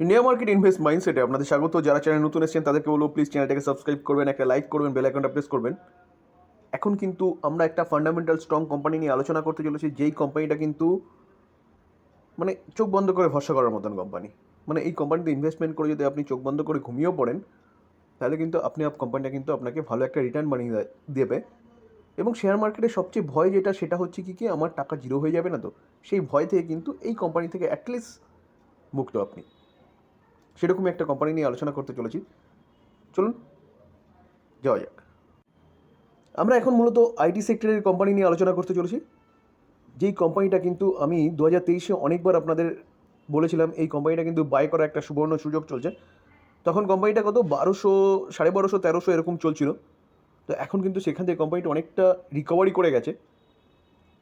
India market invest মাইন্ডসেটে আপনাদের স্বাগত। যারা চ্যানেল নতুন এসেছেন, তাদেরকে বলব প্লিজ চ্যানেলটাকে সাবস্ক্রাইব করবেন, একটা লাইক করবেন বেল আইকনটা প্রেস করবেন। এখন কিন্তু আমরা একটা ফান্ডামেন্টাল স্ট্রং কোম্পানি নিয়ে আলোচনা করতে চলেছি, যেই কোম্পানিটা কিন্তু মানে চোখ বন্ধ করে ভরসা করার মতন কোম্পানি মানে এই কোম্পানিতে ইনভেস্টমেন্ট করে যদি আপনি চোখ বন্ধ করে ঘুমিয়েও পড়েন, তাহলে কিন্তু আপনি আপ কোম্পানিটা কিন্তু আপনাকে ভালো একটা রিটার্ন বানিয়ে দেবে। এবং শেয়ার মার্কেটে সবচেয়ে ভয় যেটা, সেটা হচ্ছে কি কি, আমার টাকা জিরো হয়ে যাবে না তো? সেই ভয় থেকে কিন্তু এই কোম্পানি থেকে অ্যাটলিস্ট মুক্ত আপনি। সেরকমই একটা কোম্পানি নিয়ে আলোচনা করতে চলেছি। চলুন, যাওয়া যাক। আমরা এখন মূলত আইটি সেক্টরের কোম্পানি নিয়ে আলোচনা করতে চলেছি। যেই কোম্পানিটা কিন্তু আমি দু হাজার তেইশে অনেকবার আপনাদের বলেছিলাম, এই কোম্পানিটা কিন্তু বাই করার একটা সুবর্ণ সুযোগ চলছে। তখন কোম্পানিটা কত? বারোশো, সাড়ে বারোশো, তেরোশো এরকম চলছিল। তো এখন কিন্তু সেখান থেকে কোম্পানিটা অনেকটা রিকভারি করে গেছে।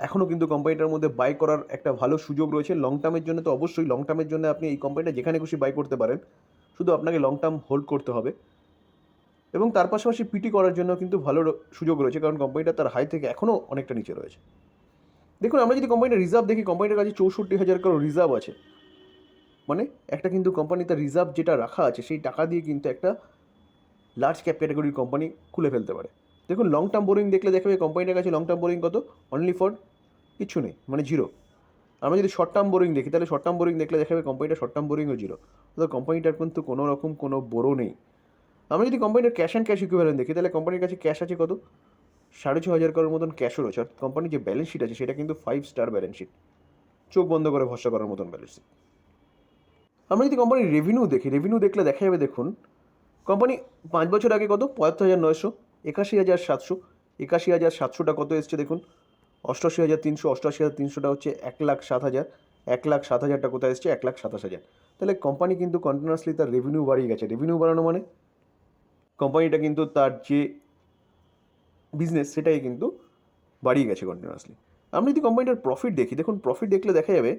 এখনও কিন্তু কোম্পানিটার মধ্যে বাই করার একটা ভালো সুযোগ রয়েছে। লং টার্মের জন্য তো অবশ্যই লং টার্মের জন্য আপনি এই কোম্পানিটা যেখানে খুশি বাই করতে পারেন। শুধু আপনাকে লং টার্ম হোল্ড করতে হবে। এবং তার পাশাপাশি পিটি করার জন্য কিন্তু ভালো সুযোগ রয়েছে, কারণ কোম্পানিটা তার হাই থেকে এখনও অনেকটা নিচে রয়েছে। দেখুন, আমরা যদি কোম্পানিটা রিজার্ভ দেখি কোম্পানিটার কাছে চৌষট্টি হাজার কারও রিজার্ভ আছে। মানে একটা কিন্তু কোম্পানি তার রিজার্ভ যেটা রাখা আছে, সেই টাকা দিয়ে কিন্তু একটা লার্জ ক্যাপ ক্যাটাগরির কোম্পানি খুলে ফেলতে পারে। দেখুন লং টার্ম বোরিং দেখলে দেখবে কোম্পানিটার কাছে লং টার্ম বোরিং কত? অনলি ফর কিছু নেই মানে জিরো আমরা যদি শর্ট টার্ম বোরিং দেখি, তাহলে শর্ট টার্ম বোরিং দেখলে দেখাবে কোম্পানিটা শর্ট টার্ম বোরিংও জিরো অর্থাৎ কোম্পানিটার কিন্তু কোনো রকম কোনো বড়ো নেই। আমরা যদি কোম্পানিটার ক্যাশ অ্যান্ড ক্যাশ ইকুইভ্যালেন্ট দেখি, তাহলে কোম্পানির কাছে ক্যাশ আছে কত? সাড়ে ছ হাজার করার মতন ক্যাশও রয়েছে। অর্থাৎ কোম্পানির যে ব্যালেন্স শিট আছে, সেটা কিন্তু ফাইভ স্টার ব্যালেন্স শিট চোখ বন্ধ করে ভরসা করার মতন ব্যালেন্স শিট আমরা যদি কোম্পানির রেভিনিউ দেখি রেভিনিউ দেখলে দেখা যাবে দেখুন কোম্পানি পাঁচ বছর আগে কত? পঁয়াত্তর হাজার নয়শো। একাশি হাজার সাতশো, একাশি হাজার সাতশোটা কত এসছে দেখুন? অষ্টআশি হাজার তিনশো, অষ্টআশি হাজার তিনশোটা হচ্ছে এক লাখ সাত হাজার, এক লাখ সাত হাজারটা কোথায় এসছে? এক লাখ সাতাশ হাজার। তাহলে কোম্পানি কিন্তু কন্টিনিউয়াসলি তার রেভিনিউ বাড়িয়ে গেছে। রেভিনিউ বাড়ানো মানে? কোম্পানিটা কিন্তু তার যে বিজনেস সেটাই কিন্তু বাড়িয়ে গেছে কন্টিনিউয়াসলি আমরা যদি কোম্পানিটার প্রফিট দেখি, দেখুন প্রফিট দেখলে দেখা যাবে,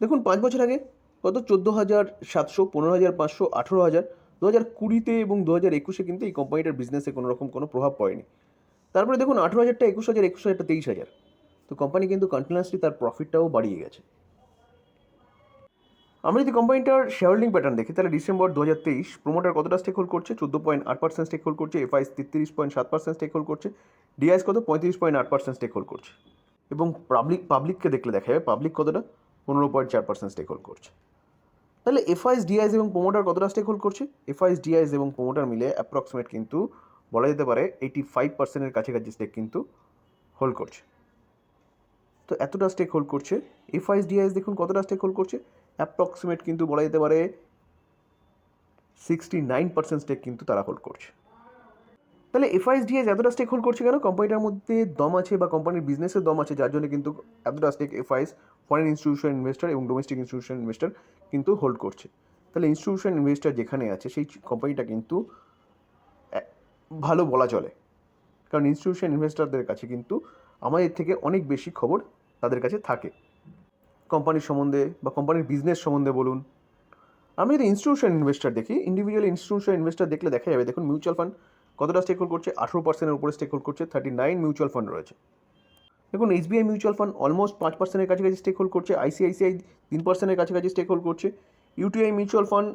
দেখুন পাঁচ বছর আগে কত? চোদ্দ হাজার সাতশো, পনেরো হাজার পাঁচশো, আঠেরো হাজার দু হাজার কুড়িতে এবং দু হাজার একুশে কিন্তু এই কোম্পানিটার বিজনেসে কোনো রকম কোনো প্রভাব পড়েনি। তারপরে দেখুন, আঠেরো হাজারটা, একুশ হাজার, একুশ হাজারটা, তেইশ হাজার। তো কোম্পানি কিন্তু কন্টিনিউয়াসলি তার প্রফিটটাও বাড়িয়ে গেছে। আমরা যদি কোম্পানিটার শেয়ার হোল্ডিং প্যাটার্ন দেখি, তাহলে ডিসেম্বর দু হাজার তেইশ প্রোমোটার কতটা স্টেক হোল্ড করছে? চোদ্দ পয়েন্ট আট পার্সেন্ট স্টেক হোল্ড করছে এফআইস তেত্রিশ পয়েন্ট সাত পার্সেন্ট স্টেক হোল্ড করছে ডিআইএস কত? পঁয়ত্রিশ পয়েন্ট আট পার্সেন্ট স্টেক হোল্ড করছে। এবং পাবলিক পাবলিককে দেখলে দেখা যাবে পাবলিক কতটা? পনেরো পয়েন্ট চার পার্সেন্ট স্টেক হোল্ড করছে। তাহলে এফআইএস ডিআইএস এবং প্রোমোটার কতটা স্টেক হোল্ড করছে এফআইএস ডিআইএস এবং প্রোমোটার মিলে অ্যাপ্রক্সিমেট কিন্তু বলা যেতে পারে এইটি ফাইভ পার্সেন্টের কাছাকাছি স্টেক কিন্তু হোল্ড করছে। তো এতটা স্টেক হোল্ড করছে এফআইএস ডিআইএস দেখুন কতটা স্টেক হোল্ড করছে। অ্যাপ্রক্সিমেট কিন্তু বলা যেতে পারে সিক্সটি নাইন পার্সেন্ট স্টেক কিন্তু তারা হোল্ড করছে। তাহলে এফআইএস ডিএস এতটা স্টেক হোল্ড করছে কেন? কোম্পানিটার মধ্যে দম আছে বা কোম্পানির বিজনেসের দম আছে, যার জন্য কিন্তু এতটা stake FIs foreign institution investor এবং ডোমেস্টিক ইনস্টিটিউশন ইনভেস্টর কিন্তু হোল্ড করছে। তাহলে ইনস্টিটিউশন ইনভেস্টর যেখানে আছে, সেই কোম্পানিটা কিন্তু ভালো বলা চলে। কারণ ইনস্টিটিউশন ইনভেস্টারদের কাছে কিন্তু আমাদের থেকে অনেক বেশি খবর তাদের কাছে থাকে। কোম্পানির সম্বন্ধে বা কোম্পানির বিজনেস সম্বন্ধে বলুন। আমি যদি ইনস্টিটিউশন ইনভেস্টার দেখি ইন্ডিভিজুয়াল ইনস্টিটিউশন ইনভেস্টর দেখলে দেখা যাবে, দেখুন মিউচুয়াল ফান্ড কতটা স্টেক হোল্ড করছে? আঠেরো পার্সেন্টের উপরে স্টেক হোল্ড করছে থার্টি নাইন মিউচুয়াল ফান্ড রয়েছে। দেখুন, এসবিআই মিউচুয়াল ফান্ড অলমোস্ট পাঁচ পার্সেন্টের কাছাকাছি স্টেক হোল্ড করছে, আইসিআইসিআই তিন পার্সেন্টের কাছাকাছি স্টেক হোল্ড করছে, ইউটিআই মিউচুয়াল ফান্ড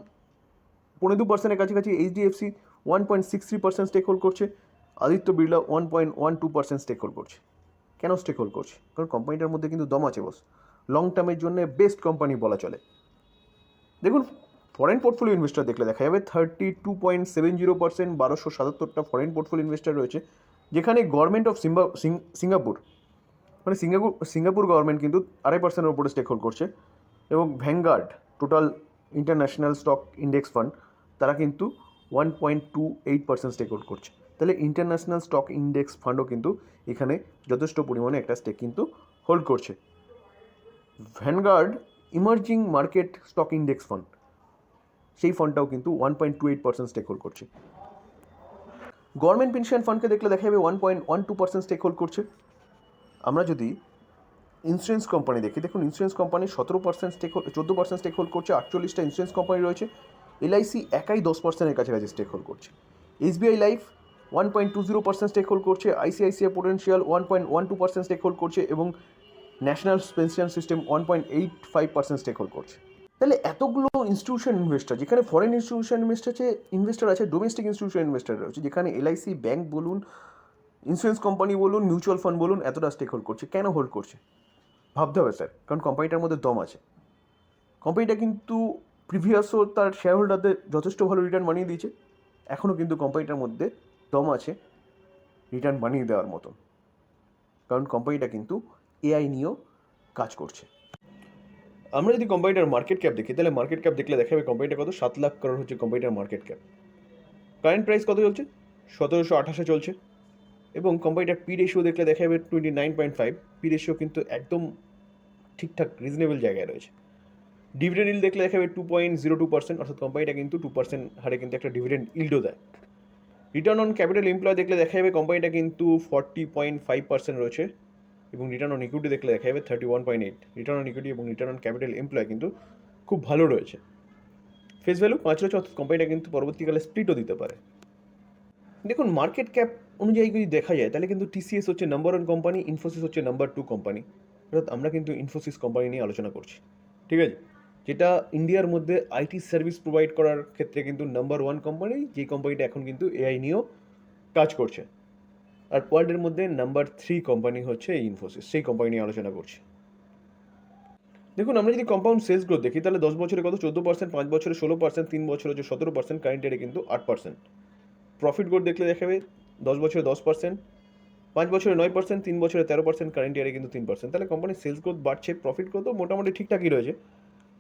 পনেরো দু পার্সেন্টের কাছাকাছি, HDFC one point six three percent stake hold করছে, Aditya Birla one point one two percent stake hold করছে। কেন স্টেক হোল্ড করছে? কারণ কোম্পানিটার মধ্যে কিন্তু দম আছে বস লং টার্মের জন্য বেস্ট কোম্পানি বলা চলে। দেখুন ফরেন পোর্টফোলিও ইনভেস্টার দেখলে দেখা যাবে thirty two point seven zero percent বারোশো সাতাত্তরটা ফরেন পোর্টফোলিও ইনভেস্টার রয়েছে, যেখানে গভর্নমেন্ট অফ সিঙ্গাপুর মানে সিঙ্গাপুর সিঙ্গাপুর গভর্নমেন্ট কিন্তু আড়াই পার্সেন্টের উপরে স্টেক হোল্ড করছে এবং Vanguard total international stock index fund তারা কিন্তু one point two eight percent stake hold করছে। তাহলে ইন্টারন্যাশনাল স্টক ইন্ডেক্স ফান্ডও কিন্তু এখানে যথেষ্ট পরিমাণে একটা স্টেক কিন্তু হোল্ড করছে। Vanguard emerging market stock index fund সেই ফান্ডটাও কিন্তু one point two eight percent stake hold করছে। গভর্নমেন্ট পেনশন ফান্ডকে দেখলে দেখা যাবে one point one two percent stake hold করছে। আমরা যদি ইন্স্যুরেন্স কোম্পানি দেখি, দেখুন ইন্স্যুরেন্স কোম্পানি সতেরো পার্সেন্ট স্টেক চোদ্দ পার্সেন্ট স্টেক হোল্ড করছে, আটচল্লিশটা ইন্স্যুরেন্স কোম্পানি রয়েছে। এলআইসি একাই দশ পার্সেন্টের কাছাকাছি স্টেক হোল্ড করছে। SBI life one point two zero percent stake hold করছে ICICI potential one point one two percent stake hold করছে এবং national pension system one point eight five percent stake hold করছে। তাহলে এতগুলো ইনস্টিটিউশন ইনভেস্টার যেখানে foreign institution investor আছে investor আছে domestic institution investor রয়েছে, যেখানে এলআইসি ব্যাংক বলুন ইন্স্যুরেন্স কোম্পানি বলুন মিউচুয়াল ফান্ড বলুন, এতটা স্টেক হোল্ড করছে। কেন হোল্ড করছে? ভাবতে হবে স্যার কারণ কোম্পানিটার মধ্যে দম আছে। কোম্পানিটা কিন্তু প্রিভিয়াসও তার শেয়ার হোল্ডারদের যথেষ্ট ভালো রিটার্ন বানিয়ে দিয়েছে। এখনও কিন্তু কোম্পানিটার মধ্যে দম আছে রিটার্ন বানিয়ে দেওয়ার মতন। কারণ কোম্পানিটা কিন্তু এআই নিয়েও কাজ করছে। আমরা যদি কোম্পানিটার মার্কেট ক্যাপ দেখি, তাহলে মার্কেট ক্যাপ দেখলে দেখা যাবে কোম্পানিটা কত? সাত লাখ করোড় হচ্ছে কোম্পানিটার মার্কেট ক্যাপ কারেন্ট প্রাইস কত চলছে? সতেরোশো আঠাশে চলছে। এবং কোম্পানিটার পি রেশিও দেখলে দেখা যাবে twenty nine point five P ratio কিন্তু একদম ঠিকঠাক রিজনেবল জায়গায় রয়েছে। ডিভিডেন্ড ইল দেখলে দেখা যাবে two point zero two percent অর্থাৎ কোম্পানিটা কিন্তু টু পার্সেন্ট হারে কিন্তু একটা ডিভিডেন্ড ইল্ডও দেয়। রিটার্ন অন ক্যাপিটাল এমপ্লয় দেখলে দেখা যাবে কোম্পানিটা কিন্তু ফর্টি পয়েন্ট ফাইভ পার্সেন্ট রয়েছে এবং রিটার্ন অন ইকুইটি দেখলে দেখা যাবে thirty one point eight return on equity এবং রিটার্ন অন ক্যাপিটাল এমপ্লয় কিন্তু খুব ভালো রয়েছে। ফেস ভ্যালু পাঁচ রয়েছে, অর্থাৎ কোম্পানিটা কিন্তু পরবর্তীকালে স্প্লিটও দিতে পারে। দেখুন মার্কেট ক্যাপ অনুযায়ী যদি দেখা যায়, তাহলে কিন্তু টিসিএস হচ্ছে নাম্বার ওয়ান কোম্পানি ইনফোসিস হচ্ছে নাম্বার টু কোম্পানি অর্থাৎ আমরা কিন্তু ইনফোসিস কোম্পানি নিয়ে আলোচনা করছি। ঠিক আছে? যেটা ইন্ডিয়ার মধ্যে আইটি সার্ভিস প্রোভাইড করার ক্ষেত্রে কিন্তু নাম্বার ওয়ান কোম্পানি যেই কোম্পানিটা এখন কিন্তু এআই নিয়েও কাজ করছে। আর ওয়ার্ল্ডের মধ্যে নাম্বার থ্রি কোম্পানি হচ্ছে এই ইনফোসিস সেই কোম্পানি নিয়ে আলোচনা করছি। দেখুন, আমরা যদি কম্পাউন্ড সেলস গ্রোথ দেখি, তাহলে দশ বছরে কত? চোদ্দ পার্সেন্ট পাঁচ বছরে ষোলো পার্সেন্ট তিন বছরে হচ্ছে সতেরো পার্সেন্ট কারেন্ট ইয়ারে কিন্তু আট পার্সেন্ট প্রফিট গ্রোথ দেখলে দেখাবে দশ বছরে দশ পার্সেন্ট পাঁচ বছরে নয় পার্সেন্ট তিন বছরে তেরো পার্সেন্ট কারেন্ট ইয়ারে কিন্তু তিন পার্সেন্ট তাহলে কোম্পানির সেলস গ্রোথ বাড়ছে প্রফিট গ্রোথও মোটামুটি ঠিকঠাকই রয়েছে।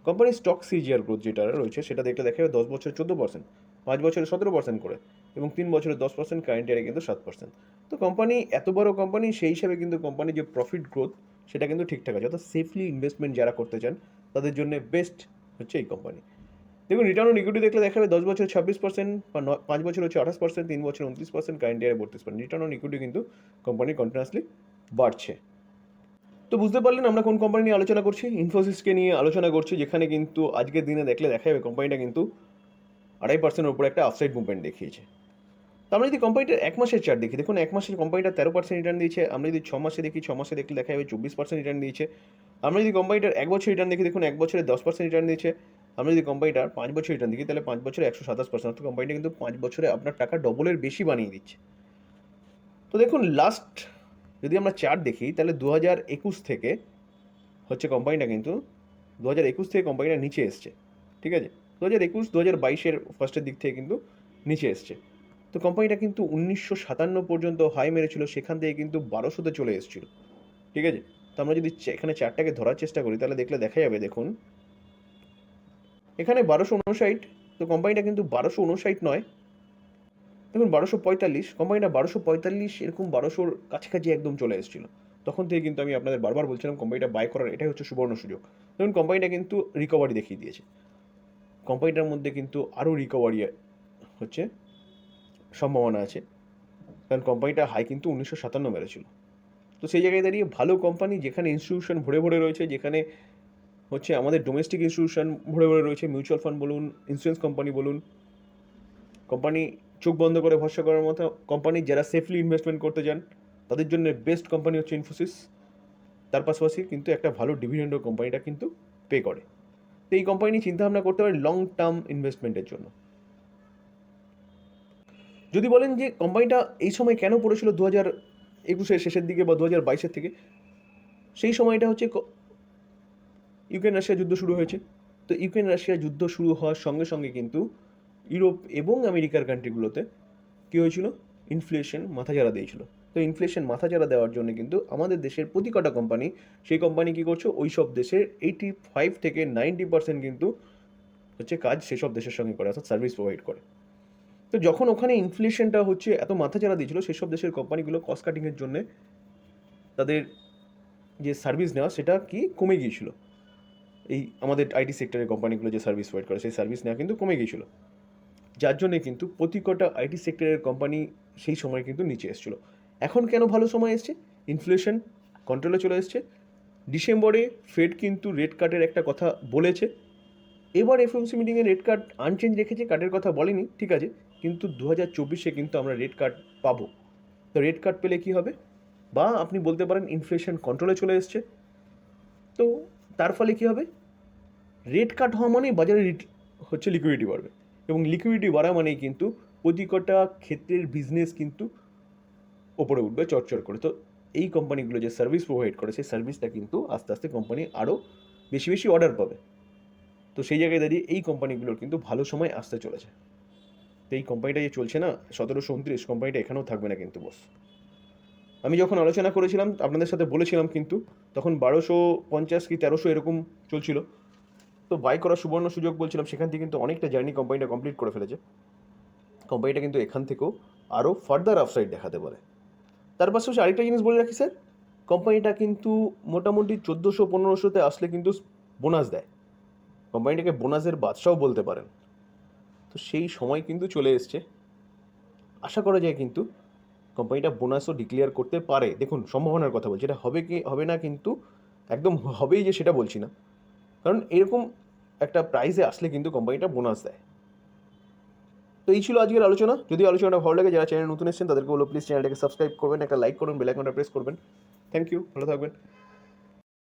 কোম্পানির স্টক সিজিআর গ্রোথ যেটা রয়েছে, সেটা দেখলে দেখা যাবে দশ বছরে চোদ্দ পার্সেন্ট পাঁচ বছরে সতেরো পার্সেন্ট করে এবং তিন বছরে দশ পার্সেন্ট কারেন্ট ইয়ারে কিন্তু সাত পার্সেন্ট তো কোম্পানি এত বড় কোম্পানি সেই হিসাবে কিন্তু কোম্পানির যে প্রফিট গ্রোথ সেটা কিন্তু ঠিকঠাক আছে। অর্থাৎ সেফলি ইনভেস্টমেন্ট যারা করতে চান, তাদের জন্য বেস্ট হচ্ছে এই কোম্পানি দেখুন রিটার্ন অন ইকুইটি দেখলে দেখা দশ বছর ছাব্বিশ পার্সেন্ট বা পাঁচ বছর হচ্ছে আঠাশ পার্সেন্ট তিন বছর উনত্রিশ পার্সেন্ট কারেন্ট ইয়ারে বত্রিশ পার্সেন্ট রিটার্ন অন ইকুইটি কিন্তু কোম্পানি কন্টিনিউসলি বাড়ছে। তো বুঝতে পারলেন আমরা কোন কোম্পানি নিয়ে আলোচনা করছি? ইনফোসিসকে নিয়ে আলোচনা করছি, যেখানে কিন্তু আজকের দিনে দেখলে দেখা যাবে কোম্পানিটা কিন্তু আড়াই পার্সেন্টের উপরে একটা আফসাইড মুভমেন্ট দেখিয়েছে। তো আমরা যদি কোম্পানিটার এক মাসের চার্ট দেখি, দেখুন, এক মাসের কোম্পানিটা তেরো পার্সেন্ট রিটার্ন দিয়েছে, আমরা যদি ছ মাসে দেখি, ছ মাসে দেখলে দেখা যাবে চব্বিশ পার্সেন্ট রিটার্ন দিয়েছে। আমরা যদি কোম্পানিটার এক বছর রিটার্ন দেখি, দেখুন, এক বছরে দশ পার্সেন্ট রিটার্ন দিয়েছে। আমরা যদি কোম্পানিটার পাঁচ বছর রিটার্ন দেখি তাহলে পাঁচ বছরে একশো সাতাশ পার্সেন্ট অর্থাৎ কোম্পানিটা কিন্তু পাঁচ বছরে আপনার টাকা ডবলের বেশি বানিয়ে দিচ্ছে। তো দেখুন লাস্ট যদি আমরা চার্ট দেখি, তাহলে দু হাজার একুশ থেকে হচ্ছে কোম্পানিটা কিন্তু দু হাজার একুশ থেকে কোম্পানিটা নিচে এসছে। ঠিক আছে? দু হাজার একুশ দু হাজার বাইশের ফার্স্টের দিক থেকে কিন্তু নিচে এসছে। তো কোম্পানিটা কিন্তু উনিশশো সাতান্ন পর্যন্ত হাই মেরেছিল, সেখান থেকে কিন্তু বারোশোতে চলে এসেছিল। ঠিক আছে? তো আমরা যদি এখানে চারটাকে ধরার চেষ্টা করি, তাহলে দেখলে দেখা যাবে, দেখুন এখানে বারোশো উনষাট তো কোম্পানিটা কিন্তু বারোশো উনষাট নয়। দেখুন, বারোশো পঁয়তাল্লিশ কোম্পানিটা বারোশো পঁয়তাল্লিশ, এরকম বারোশোর কাছাকাছি একদম চলে এসেছিল। তখন থেকে কিন্তু আমি আপনাদের বারবার বলছিলাম কোম্পানিটা বাই করার এটাই হচ্ছে সুবর্ণ সুযোগ। দেখুন কোম্পানিটা কিন্তু রিকভারি দেখিয়ে দিয়েছে। কোম্পানিটার মধ্যে কিন্তু আরও রিকভারি হচ্ছে সম্ভাবনা আছে। কারণ কোম্পানিটা হাই কিন্তু উনিশশো সাতান্ন মেরেছিল। তো সেই জায়গায় দাঁড়িয়ে ভালো কোম্পানি যেখানে ইনস্টিটিউশন ভরে ভরে রয়েছে, যেখানে হচ্ছে আমাদের ডোমেস্টিক ইনস্টিটিউশন ভরে ভরে রয়েছে মিউচুয়াল ফান্ড বলুন ইন্স্যুরেন্স কোম্পানি বলুন। কোম্পানি চোখ বন্ধ করে ভরসা করার মতো কোম্পানি যারা সেফলি ইনভেস্টমেন্ট করতে চান তাদের জন্য বেস্ট কোম্পানি হচ্ছে ইনফোসিস তার পাশাপাশি কিন্তু একটা ভালো ডিভিডেন্ডও কোম্পানিটা কিন্তু পে করে। তো এই কোম্পানি নিয়ে চিন্তাভাবনা করতে পারে লং টার্ম ইনভেস্টমেন্টের জন্য। যদি বলেন যে কোম্পানিটা এই সময় কেন পড়েছিল দু হাজার একুশের শেষের দিকে বা দু হাজার বাইশের থেকে, সেই সময়টা হচ্ছে ইউক্রেন রাশিয়া যুদ্ধ শুরু হয়েছে। তো ইউক্রেন রাশিয়া যুদ্ধ শুরু হওয়ার সঙ্গে সঙ্গে কিন্তু ইউরোপ এবং আমেরিকার কান্ট্রিগুলোতে কী হয়েছিল? ইনফ্লেশন মাথাচাড়া দিয়েছিল। তো ইনফ্লেশন মাথা মাথাচাড়া দেওয়ার জন্য কিন্তু আমাদের দেশের প্রতি কটা কোম্পানি সেই কোম্পানি কী করছে? ওই সব দেশের এইটি ফাইভ থেকে নাইনটি পার্সেন্ট কিন্তু হচ্ছে কাজ সেসব দেশের সঙ্গে করে, অর্থাৎ সার্ভিস প্রোভাইড করে। তো যখন ওখানে ইনফ্লেশনটা হচ্ছে, এত মাথা মাথাচাড়া দিয়েছিল, সেসব দেশের কোম্পানিগুলো কস্ট কাটিংয়ের জন্য তাদের যে সার্ভিস নেওয়া, সেটা কি কমে গিয়েছিল? এই আমাদের আইটি সেক্টরের কোম্পানিগুলো যে সার্ভিস প্রোভাইড করে, সেই সার্ভিস নেওয়া কিন্তু কমে গিয়েছিল। যার জন্যে কিন্তু প্রতি কটা আইটি সেক্টরের কোম্পানি সেই সময় কিন্তু নিচে এসেছিল। এখন কেন ভালো সময় এসছে? ইনফ্লেশন কন্ট্রোলে চলে এসছে। ডিসেম্বরে ফেড কিন্তু রেড কার্ডের একটা কথা বলেছে। এবার এফএমসি মিটিংয়ে রেড কার্ড আনচেঞ্জ রেখেছে কার্ডের কথা বলেনি, ঠিক আছে। কিন্তু দু হাজার চব্বিশে কিন্তু আমরা রেড কার্ড পাবো। তো রেড কার্ড পেলে কি হবে? বা আপনি বলতে পারেন ইনফ্লেশন কন্ট্রোলে চলে এসছে। তো তার ফলে কি হবে? রেট কাট হওয়া মানেই বাজারে হচ্ছে লিকুইডিটি বাড়বে। এবং লিকুইডিটি বাড়া মানেই কিন্তু প্রতি কটা ক্ষেত্রের বিজনেস কিন্তু ওপরে উঠবে চটচট করে। তো এই কোম্পানিগুলো যে সার্ভিস প্রোভাইড করে, সেই সার্ভিসটা কিন্তু আস্তে আস্তে কোম্পানি আরও বেশি বেশি অর্ডার পাবে। তো সেই জায়গায় দাঁড়িয়ে এই কোম্পানিগুলোর কিন্তু ভালো সময় আসতে চলেছে। তো এই কোম্পানিটা যে চলছে না, সতেরোশো উনত্রিশ কোম্পানিটা এখানেও থাকবে না কিন্তু বস আমি যখন আলোচনা করেছিলাম, আপনাদের সাথে বলেছিলাম কিন্তু, তখন বারোশো পঞ্চাশ কি তেরোশো এরকম চলছিল। তো বাই করার সুবর্ণ সুযোগ বলছিলাম, সেখান থেকে কিন্তু অনেকটা জার্নি কোম্পানিটা কমপ্লিট করে ফেলেছে। কোম্পানিটা কিন্তু এখান থেকেও আরও ফার্দার আপসাইড দেখাতে পারে। তার পাশাপাশি আরেকটা জিনিস বলে রাখি স্যার কোম্পানিটা কিন্তু মোটামুটি চোদ্দোশো পনেরোশোতে আসলে কিন্তু বোনাস দেয়। কোম্পানিটাকে বোনাসের বাদশাও বলতে পারেন। তো সেই সময় কিন্তু চলে এসছে। আশা করা যায় কিন্তু কোম্পানিটা বোনাসও ডিক্লেয়ার করতে পারে। দেখুন, সম্ভাবনার কথা বলছি, এটা হবে কি, হবে না কিন্তু একদম হবেই যে সেটা বলছি না। কারণ এরকম একটা প্রাইজে আসলে কিন্তু কোম্পানিটা বোনাস দেয়। তো এই ছিল আজকের আলোচনা। যদি আলোচনাটা ভালো লাগে, যারা চ্যানেল নতুন এসেছেন, তাদেরকে বলো প্লিজ চ্যানেলটাকে সাবস্ক্রাইব করবেন, একটা লাইক করবেন বেল আইকনটা প্রেস করবেন। থ্যাংক ইউ ভালো থাকবেন।